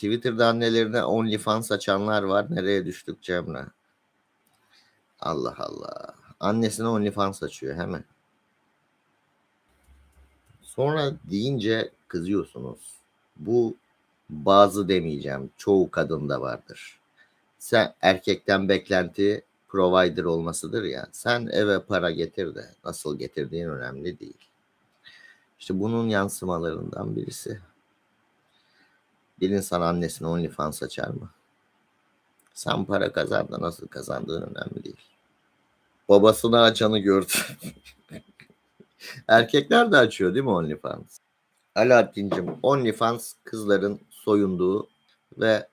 Twitter'da annelerine OnlyFans açanlar var. Nereye düştük Cemre? Allah Allah. Annesine OnlyFans açıyor hemen. Sonra deyince kızıyorsunuz. Bu bazı demeyeceğim. Çoğu kadında vardır. Sen erkekten beklenti provider olmasıdır ya. Sen eve para getir de nasıl getirdiğin önemli değil. İşte bunun yansımalarından birisi. Bir insan annesine OnlyFans açar mı? Sen para kazan nasıl kazandığın önemli değil. Babasına açanı gördüm. Erkekler de açıyor değil mi OnlyFans? Alaaddin'cim OnlyFans kızların soyunduğu ve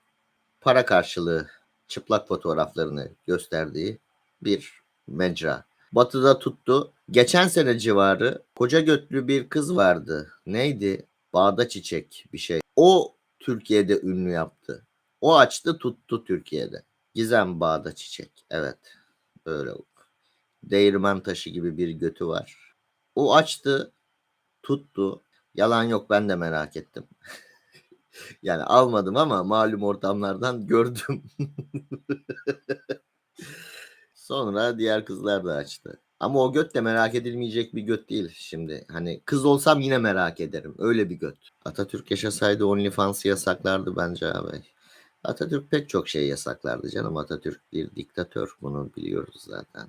para karşılığı çıplak fotoğraflarını gösterdiği bir mecra. Batı'da tuttu. Geçen sene civarı koca götlü bir kız vardı. Neydi? Bağda Çiçek bir şey. O Türkiye'de ünlü yaptı. O açtı tuttu Türkiye'de. Gizem Bağda Çiçek. Evet. Öyle oldu. Değirmen taşı gibi bir götü var. O açtı tuttu. Yalan yok ben de merak ettim. yani almadım ama malum ortamlardan gördüm. Sonra diğer kızlar da açtı. Ama o göt de merak edilmeyecek bir göt değil şimdi. Hani kız olsam yine merak ederim. Öyle bir göt. Atatürk yaşasaydı OnlyFans'ı yasaklardı bence abi. Atatürk pek çok şey yasaklardı canım. Atatürk bir diktatör. Bunu biliyoruz zaten.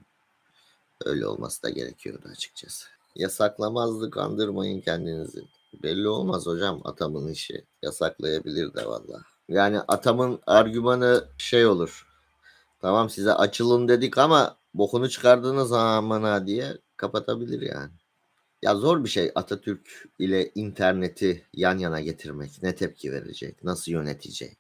Öyle olması da gerekiyordu açıkçası. Yasaklamazdı kandırmayın kendinizi. Belli olmaz hocam atamın işi. Yasaklayabilir de valla. Yani atamın argümanı şey olur. Tamam size açılın dedik ama bokunu çıkardınız amına diye kapatabilir yani. Ya zor bir şey Atatürk ile interneti yan yana getirmek. Ne tepki verecek? Nasıl yönetecek?